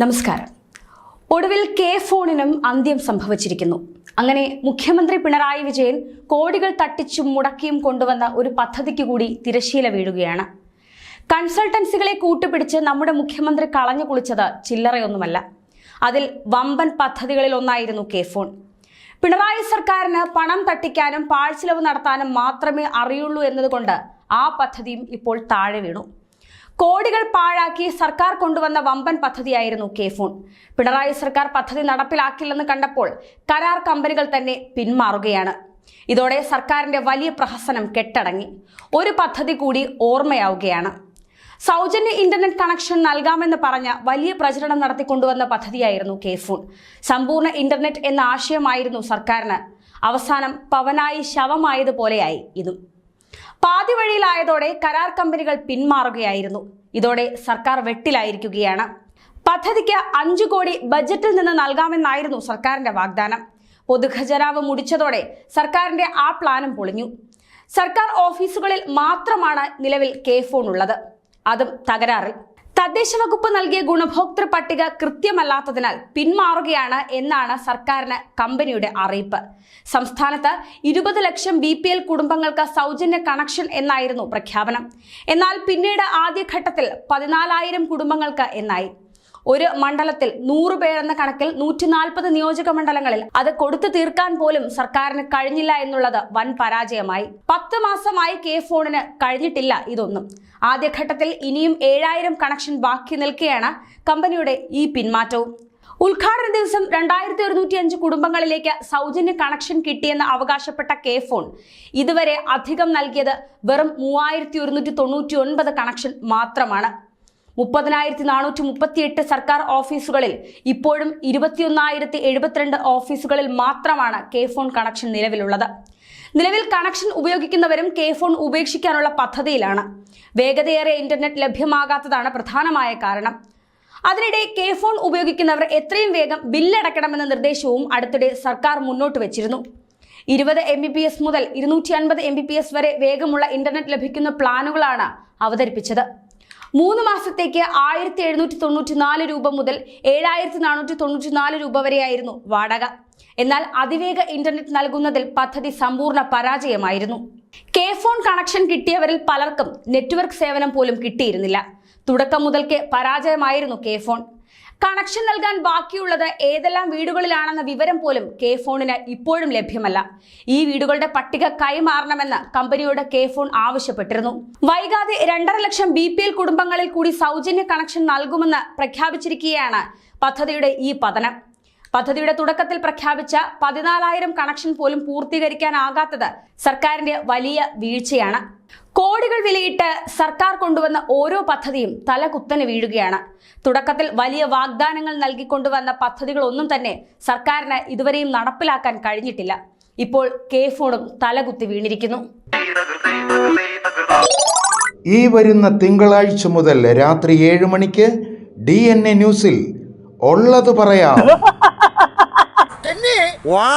നമസ്കാരം. ഒടുവിൽ കെ ഫോണിനും അന്ത്യം സംഭവിച്ചിരിക്കുന്നു. അങ്ങനെ മുഖ്യമന്ത്രി പിണറായി വിജയൻ കോടികൾ തട്ടിച്ചും മുടക്കിയും കൊണ്ടുവന്ന ഒരു പദ്ധതിക്ക് കൂടി തിരശീല വീഴുകയാണ്. കൺസൾട്ടൻസികളെ കൂട്ടുപിടിച്ച് നമ്മുടെ മുഖ്യമന്ത്രി കളഞ്ഞു കുളിച്ചത് ചില്ലറയൊന്നുമല്ല. അതിൽ വമ്പൻ പദ്ധതികളിൽ ഒന്നായിരുന്നു കെ ഫോൺ. പിണറായി സർക്കാരിന് പണം തട്ടിക്കാനും പാഴ്ചിലവ് നടത്താനും മാത്രമേ അറിയുള്ളൂ എന്നതുകൊണ്ട് ആ പദ്ധതിയും ഇപ്പോൾ താഴെ വീണു. കോടികൾ പാഴാക്കി സർക്കാർ കൊണ്ടുവന്ന വമ്പൻ പദ്ധതിയായിരുന്നു കെ ഫോൺ പിണറായി സർക്കാർ പദ്ധതി നടപ്പിലാക്കില്ലെന്ന് കണ്ടപ്പോൾ കരാർ കമ്പനികൾ തന്നെ പിന്മാറുകയാണ്. ഇതോടെ സർക്കാരിന്റെ വലിയ പ്രഹസനം കെട്ടടങ്ങി. ഒരു പദ്ധതി കൂടി ഓർമ്മയാവുകയാണ്. സൗജന്യ ഇന്റർനെറ്റ് കണക്ഷൻ നൽകാമെന്ന് പറഞ്ഞ വലിയ പ്രചരണം നടത്തിക്കൊണ്ടുവന്ന പദ്ധതിയായിരുന്നു കെ ഫോൺ സമ്പൂർണ ഇന്റർനെറ്റ് എന്ന ആശയമായിരുന്നു സർക്കാരിന്. അവസാനം പവനായി ശവമായതുപോലെയായി ഇതും. പാതി വഴിയിലായതോടെ കരാർ കമ്പനികൾ പിന്മാറുകയായിരുന്നു. ഇതോടെ സർക്കാർ വെട്ടിലായിരിക്കുകയാണ്. പദ്ധതിക്ക് അഞ്ചു കോടി ബജറ്റിൽ നിന്ന് നൽകാമെന്നായിരുന്നു സർക്കാരിന്റെ വാഗ്ദാനം. പൊതുഖജനാവ് മുടിച്ചതോടെ സർക്കാരിന്റെ ആ പ്ലാനും പൊളിഞ്ഞു. സർക്കാർ ഓഫീസുകളിൽ മാത്രമാണ് നിലവിൽ കെ ഫോൺ ഉള്ളത്. അതും തകരാറിൽ. തദ്ദേശ വകുപ്പ് നൽകിയ ഗുണഭോക്തൃ പട്ടിക കൃത്യമല്ലാത്തതിനാൽ പിന്മാറുകയാണ് എന്നാണ് സർക്കാരിന് കമ്പനിയുടെ അറിയിപ്പ്. സംസ്ഥാനത്ത് ഇരുപത് ലക്ഷം ബി പി എൽ കുടുംബങ്ങൾക്ക് സൗജന്യ കണക്ഷൻ എന്നായിരുന്നു പ്രഖ്യാപനം. എന്നാൽ പിന്നീട് ആദ്യഘട്ടത്തിൽ പതിനാലായിരം കുടുംബങ്ങൾക്ക് എന്നായി. ഒരു മണ്ഡലത്തിൽ നൂറ് പേരെന്ന കണക്കിൽ നൂറ്റി നാൽപ്പത് നിയോജക മണ്ഡലങ്ങളിൽ അത് കൊടുത്തു തീർക്കാൻ പോലും സർക്കാരിന് കഴിഞ്ഞില്ല എന്നുള്ളത് വൻ പരാജയമായി. പത്ത് മാസമായി കെ ഫോണിന് കഴിഞ്ഞിട്ടില്ല ഇതൊന്നും. ആദ്യഘട്ടത്തിൽ ഇനിയും ഏഴായിരം കണക്ഷൻ ബാക്കി നിൽക്കെയാണ് കമ്പനിയുടെ ഈ പിന്മാറ്റവും. ഉദ്ഘാടന ദിവസം രണ്ടായിരത്തി ഒരുന്നൂറ്റി അഞ്ച് കുടുംബങ്ങളിലേക്ക് സൗജന്യ കണക്ഷൻ കിട്ടിയെന്ന് അവകാശപ്പെട്ട കെ ഫോൺ ഇതുവരെ അധികം നൽകിയത് വെറും മൂവായിരത്തി ഒരുന്നൂറ്റി തൊണ്ണൂറ്റി ഒൻപത് കണക്ഷൻ മാത്രമാണ്. മുപ്പതിനായിരത്തി നാനൂറ്റി മുപ്പത്തിയെട്ട് സർക്കാർ ഓഫീസുകളിൽ ഇപ്പോഴും ഇരുപത്തിയൊന്നായിരത്തി എഴുപത്തിരണ്ട് ഓഫീസുകളിൽ മാത്രമാണ് കെ ഫോൺ കണക്ഷൻ നിലവിലുള്ളത്. നിലവിൽ കണക്ഷൻ ഉപയോഗിക്കുന്നവരും കെ ഫോൺ ഉപേക്ഷിക്കാനുള്ള പദ്ധതിയിലാണ്. വേഗതയേറെ ഇന്റർനെറ്റ് ലഭ്യമാകാത്തതാണ് പ്രധാനമായ കാരണം. അതിനിടെ കെ ഫോൺ ഉപയോഗിക്കുന്നവർ എത്രയും വേഗം ബില്ലടയ്ക്കണമെന്ന നിർദ്ദേശവും അടുത്തിടെ സർക്കാർ മുന്നോട്ട് വെച്ചിരുന്നു. ഇരുപത് എം ബി പി എസ് മുതൽ ഇരുന്നൂറ്റി അൻപത് എം ബി പി എസ് വരെ വേഗമുള്ള ഇന്റർനെറ്റ് ലഭിക്കുന്ന പ്ലാനുകളാണ് അവതരിപ്പിച്ചത്. മൂന്ന് മാസത്തേക്ക് ആയിരത്തി എഴുന്നൂറ്റി തൊണ്ണൂറ്റി നാല് രൂപ മുതൽ ഏഴായിരത്തി നാനൂറ്റി തൊണ്ണൂറ്റി നാല് രൂപ വരെയായിരുന്നു വാടക. എന്നാൽ അതിവേഗ ഇന്റർനെറ്റ് നൽകുന്നതിൽ പദ്ധതി സമ്പൂർണ പരാജയമായിരുന്നു. കെ ഫോൺ കണക്ഷൻ കിട്ടിയവരിൽ പലർക്കും നെറ്റ്വർക്ക് സേവനം പോലും കിട്ടിയിരുന്നില്ല. തുടക്കം മുതൽക്കേ പരാജയമായിരുന്നു കെ ഫോൺ. കണക്ഷൻ നൽകാൻ ബാക്കിയുള്ളത് ഏതെല്ലാം വീടുകളിലാണെന്ന വിവരം പോലും കെ ഫോണിന് ഇപ്പോഴും ലഭ്യമല്ല. ഈ വീടുകളുടെ പട്ടിക കൈമാറണമെന്ന് കമ്പനിയോട് കെ ഫോൺ ആവശ്യപ്പെട്ടിരുന്നു. വൈകാതെ രണ്ടര ലക്ഷം ബി കുടുംബങ്ങളിൽ കൂടി സൗജന്യ കണക്ഷൻ നൽകുമെന്ന് പ്രഖ്യാപിച്ചിരിക്കുകയാണ് പദ്ധതിയുടെ ഈ പതനം. പദ്ധതിയുടെ തുടക്കത്തിൽ പ്രഖ്യാപിച്ച പതിനാലായിരം കണക്ഷൻ പോലും പൂർത്തീകരിക്കാനാകാത്തത് സർക്കാരിന്റെ വലിയ വീഴ്ചയാണ്. കോടികൾ വിലയിട്ട് സർക്കാർ കൊണ്ടുവന്ന ഓരോ പദ്ധതിയും തലകുത്തനെ വീഴുകയാണ്. തുടക്കത്തിൽ വലിയ വാഗ്ദാനങ്ങൾ നൽകിക്കൊണ്ടുവന്ന പദ്ധതികളൊന്നും തന്നെ സർക്കാരിന് ഇതുവരെയും നടപ്പിലാക്കാൻ കഴിഞ്ഞിട്ടില്ല. ഇപ്പോൾ കെ ഫോണും തലകുത്തി വീണിരിക്കുന്നു. ഈ വരുന്ന തിങ്കളാഴ്ച മുതൽ രാത്രി ഏഴ് മണിക്ക് ഡി എൻ എ ന്യൂസിൽ ഉള്ളത് പറയാം. വാ.